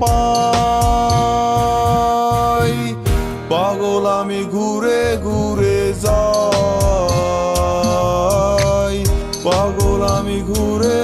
পাই। পাগল আমি ঘুরে ঘুরে যাই। পাগল আমি ঘুরে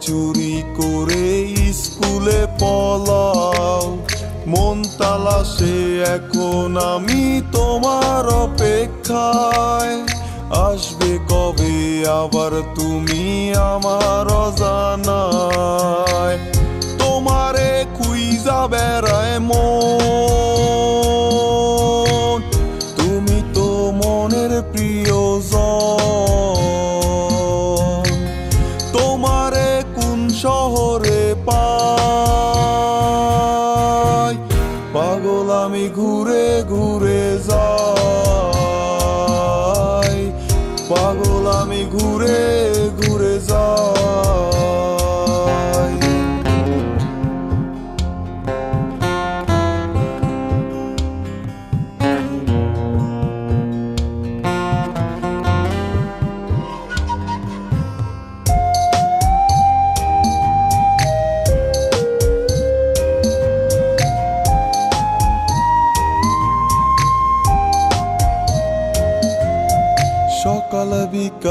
চুরি করে স্কুলে পলাও। মন তালাশে এখন আমি তোমার অপেক্ষায়। আসবে কবে আবার তুমি আমার অজানায়। তোমারে খুইজা বেড়ায় মন পাগল আমি ঘুরে ঘুরে যাই।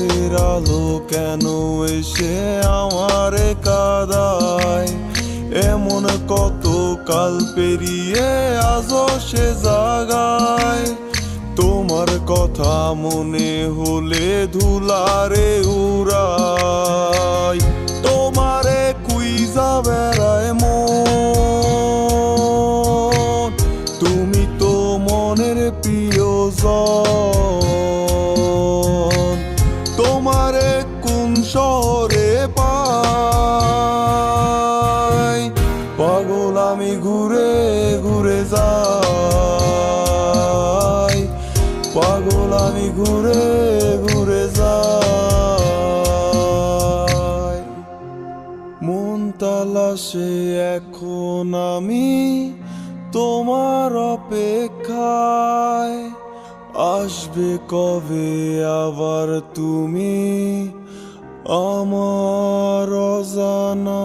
ভোরের আলো কেন এসে আমারে কাদায়? এমন কত কাল পেরিয়ে আজ সে জাগায়। তোমার কথা মনে হলে ধুলারে উড়াই। তোমারে কুইজা বেড়ায় মন। তুমি তো মনের প্রিয়জন। তালাশে এখন আমি তোমার অপেক্ষায়। আসবে কবে আবার তুমি আমার অজানা?